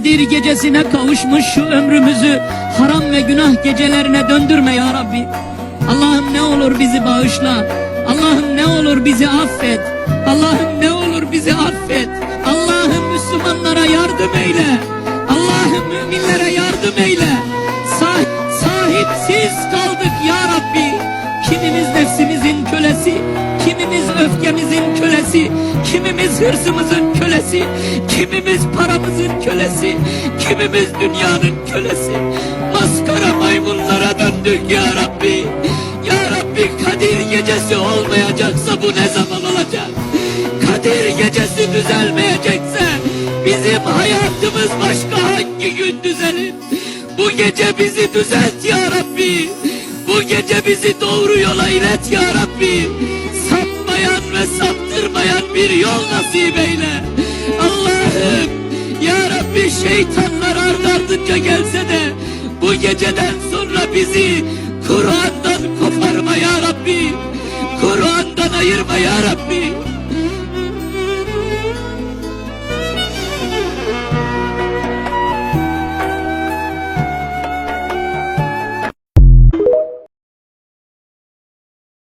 Kadir gecesine kavuşmuş şu ömrümüzü haram ve günah gecelerine döndürme ya Rabbi. Allah'ım ne olur bizi bağışla. Allah'ım ne olur bizi affet. Allah'ım ne olur bizi affet. Allah'ım Müslümanlara yardım eyle. Allah'ım müminlere yardım eyle. Sah sahipsiz kaldık ya Rabbi. Kimimiz nefsimizin kölesi, kimimiz öfkemizin kölesi, kimimiz hırsımızın kölesi, kimimiz paramızın kölesi, kimimiz dünyanın kölesi. Maskara maymunlara döndük ya Rabbi. Ya Rabbi Kadir gecesi olmayacaksa bu ne zaman olacak? Kadir gecesi düzelmeyecekse bizim hayatımız başka hangi gün düzelir? Bu gece bizi düzelt ya Rabbi. Bu gece bizi doğru yola ilet ya Rabbi. Bir yol nasip eyle. Allah'ım ya Rabbi şeytanlar ard ardınca gelse de bu geceden sonra bizi Kur'an'dan koparma ya Rabbi. Kur'an'dan ayırma ya Rabbi.